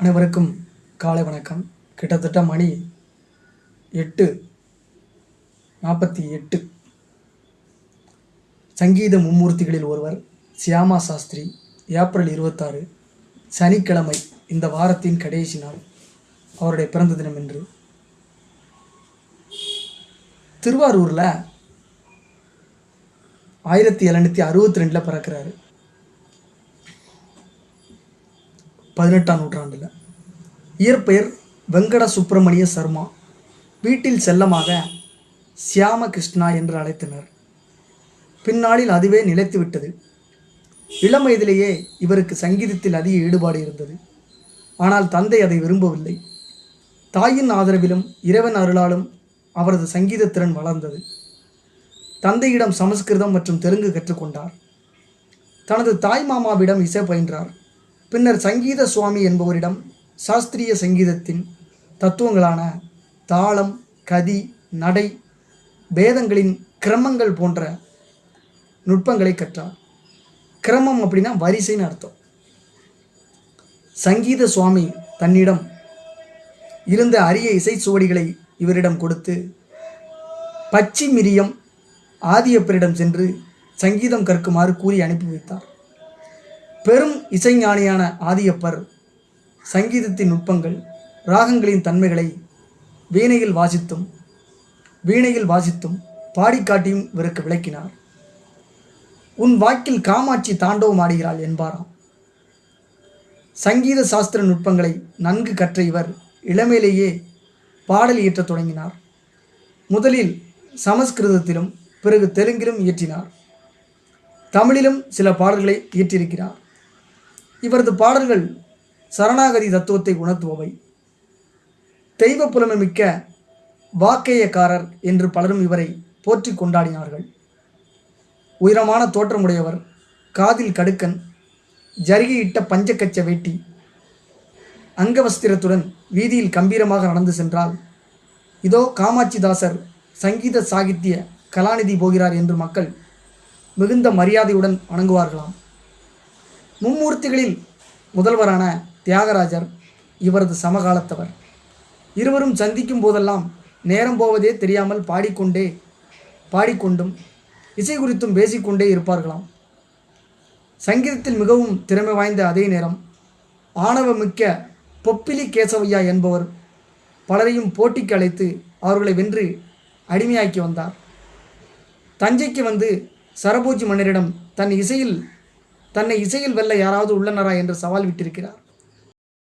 அனைவருக்கும் காலை வணக்கம். கிட்டத்தட்ட மணி எட்டு நாற்பத்தி எட்டு. சங்கீத மும்மூர்த்திகளில் ஒருவர் சியாமா சாஸ்திரி ஏப்ரல் இருபத்தாறு சனிக்கிழமை இந்த வாரத்தின் கடைசி நாள் அவருடைய பிறந்த தினம் என்று. திருவாரூரில் ஆயிரத்தி எழுநூற்றி அறுபத்தி ரெண்டில் பிறக்கிறாரு. பதினெட்டாம் நூற்றாண்டில். இயற்பெயர் வெங்கட சுப்பிரமணிய சர்மா. வீட்டில் செல்லமாக சியாம கிருஷ்ணா என்று அழைத்தனர். பின்னாளில் அதுவே நிலைத்துவிட்டது இளம் வயதிலேயே இவருக்கு சங்கீதத்தில் அதிக ஈடுபாடு இருந்தது. ஆனால் தந்தை அதை விரும்பவில்லை. தாயின் ஆதரவிலும் இறைவன் அருளாலும் அவரது சங்கீத திறன் வளர்ந்தது. தந்தையிடம் சமஸ்கிருதம் மற்றும் தெலுங்கு கற்றுக்கொண்டார். தனது தாய் மாமாவிடம் இசை பயின்றார். பின்னர் சங்கீத சுவாமி என்பவரிடம் சாஸ்திரிய சங்கீதத்தின் தத்துவங்களான தாளம் கதி நடை பேதங்களின் கிரமங்கள் போன்ற நுட்பங்களை கற்றார். கிரமம் அப்படின்னா வரிசைன்னு அர்த்தம். சங்கீத சுவாமி தன்னிடம் இருந்த அரிய இசை சுவடிகளை இவரிடம் கொடுத்து பச்சி மிரியம் ஆதியப்பரிடம் சென்று சங்கீதம் கற்குமாறு கூறி அனுப்பி வைத்தார். பெரும் இசைஞானியான ஆதியப்பர் சங்கீதத்தின் நுட்பங்கள் ராகங்களின் தன்மைகளை வீணையில் வாசித்தும் வீணையில் வாசித்தும் பாடிக்காட்டியும் இவருக்கு விளக்கினார். உன் வாக்கில் காமாட்சி தாண்டவம் ஆடுகிறாள் என்பாராம். சங்கீத சாஸ்திர நுட்பங்களை நன்கு கற்ற இவர் இளமையிலேயே பாடல் இயற்றத் தொடங்கினார். முதலில் சமஸ்கிருதத்திலும் பிறகு தெலுங்கிலும் இயற்றினார். தமிழிலும் சில பாடல்களை இயற்றியிருக்கிறார். இவரது பாடல்கள் சரணாகதி தத்துவத்தை உணர்த்துபவை. தெய்வ புலமைமிக்க வாக்கேயக்காரர் என்று பலரும் இவரை போற்றி கொண்டாடினார்கள். உயரமான தோற்றமுடையவர் காதில் கடுக்கன் ஜருகியிட்ட பஞ்சக்கச்ச வேட்டி அங்கவஸ்திரத்துடன் வீதியில் கம்பீரமாக நடந்து சென்றால் இதோ காமாட்சிதாசர் சங்கீத சாகித்ய கலாநிதி போகிறார் என்று மக்கள் மிகுந்த மரியாதையுடன் வணங்குவார்களாம். மும்மூர்த்திகளில் முதல்வரான தியாகராஜர் இவரது சமகாலத்தவர். இருவரும் சந்திக்கும் போதெல்லாம் நேரம் போவதே தெரியாமல் பாடிக்கொண்டே பாடிக்கொண்டும் இசை குறித்தும் பேசிக்கொண்டே இருப்பார்களாம். சங்கீதத்தில் மிகவும் திறமை வாய்ந்த அதே நேரம் ஆணவமிக்க பொப்பிலி கேசவையா என்பவர் பலரையும் போட்டிக்கு அழைத்து அவர்களை வென்று அடிமையாக்கி வந்தார். தஞ்சைக்கு வந்து சரபோஜி மன்னரிடம் தன் இசையில் தன்னை இசையில் வெல்ல யாராவது உள்ளனரா என்று சவால் விட்டிருக்கிறார்.